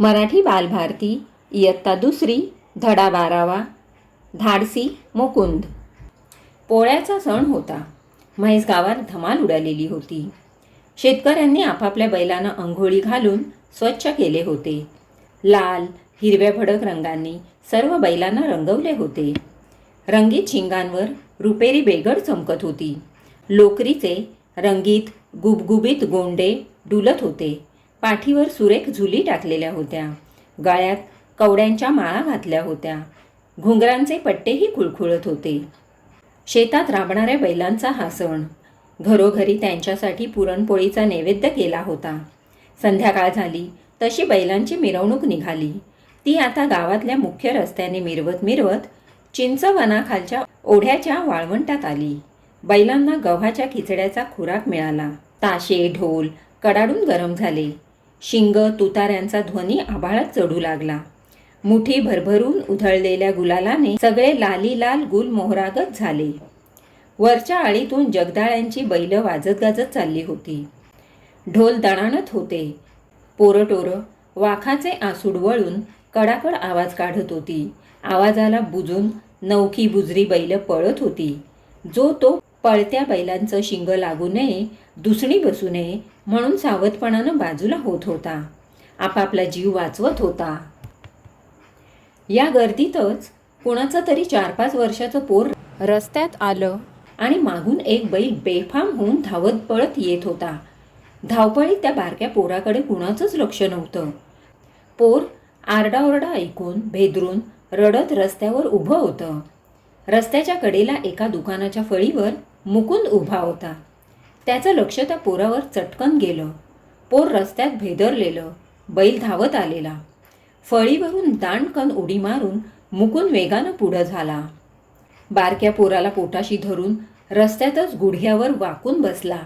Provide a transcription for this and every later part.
मराठी बालभारती इयत्ता दुसरी धडा बारावा धाडसी मुकुंद. पोळ्याचा सण होता. म्हैस गावात धमाल उडालेली होती. शेतकऱ्यांनी आपापल्या बैलांना अंघोळी घालून स्वच्छ केले होते. लाल हिरव्या भडक रंगांनी सर्व बैलांना रंगवले होते. रंगीत शिंगांवर रुपेरी बेगड चमकत होती. लोकरीचे रंगीत गुबगुबीत गोंडे डुलत होते. पाठीवर सुरेख झुली टाकलेल्या होत्या. गळ्यात कवड्यांच्या माळा घातल्या होत्या. घुंगरांचे पट्टेही खुळखुळत होते. शेतात राबणाऱ्या बैलांचा हा सण. घरोघरी त्यांच्यासाठी पुरणपोळीचा नैवेद्य केला होता. संध्याकाळ झाली तशी बैलांची मिरवणूक निघाली. ती आता गावातल्या मुख्य रस्त्याने मिरवत मिरवत चिंचवनाखालच्या ओढ्याच्या वाळवंटात आली. बैलांना गव्हाच्या खिचड्याचा खुराक मिळाला. ताशे ढोल कडाडून गरम झाले. शिंग तुताऱ्यांचा ध्वनी आभाळात चढू लागला. मुठी भरभरून उधळलेल्या गुलालाने सगळे लाली लाल गुल मोहरागत झाले. वरच्या आळीतून जगदाळ्यांची बैल वाजत गाजत चालली होती. ढोल दणाणत होते. पोरटोरं वाखाचे आसूड वळून कडाकड आवाज काढत होती. आवाजाला बुजून नौखी बुजरी बैल पळत होती. जो तो पळत्या बैलांचं शिंग लागू नये दुसणी बसू नये म्हणून सावधपणानं बाजूला होत होता. आपापला जीव वाचवत होता. या गर्दीतच कुणाचं तरी चार पाच वर्षाचं पोर रस्त्यात आलं आणि मागून एक बैल बेफाम होऊन धावत पळत येत होता. धावपळीत त्या बारक्या पोराकडे कुणाचंच लक्ष नव्हतं. पोर आरडाओरडा ऐकून भेदरून रडत रस्त्यावर उभं होतं. रस्त्याच्या कडेला एका दुकानाच्या फळीवर मुकुंद उभा होता. त्याचं लक्ष त्या पोरावर चटकन गेलं. पोर रस्त्यात भेदरलेलं बैल धावत आलेला. फळीवरून दांडकन उडी मारून मुकून वेगानं पुढं झाला. बारक्या पोराला पोटाशी धरून रस्त्यातच गुढ्यावर वाकून बसला.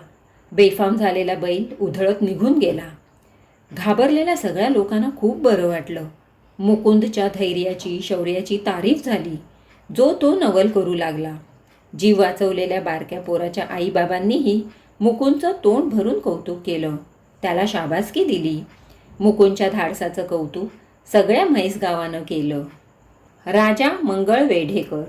बेफाम झालेला बैल उधळत निघून गेला. घाबरलेल्या सगळ्या लोकांना खूप बरं वाटलं. मुकुंदच्या धैर्याची शौर्याची तारीफ झाली. जो तो नवल करू लागला. जीव वाचवलेल्या बारक्या पोराच्या आईबाबांनीही मुकुंदचं तोंड भरून कौतुक केलं. त्याला शाबासकी दिली. मुकुंदच्या धाडसाचं कौतुक सगळ्या म्हैस गावानं केलं. राजा मंगळ वेढेकर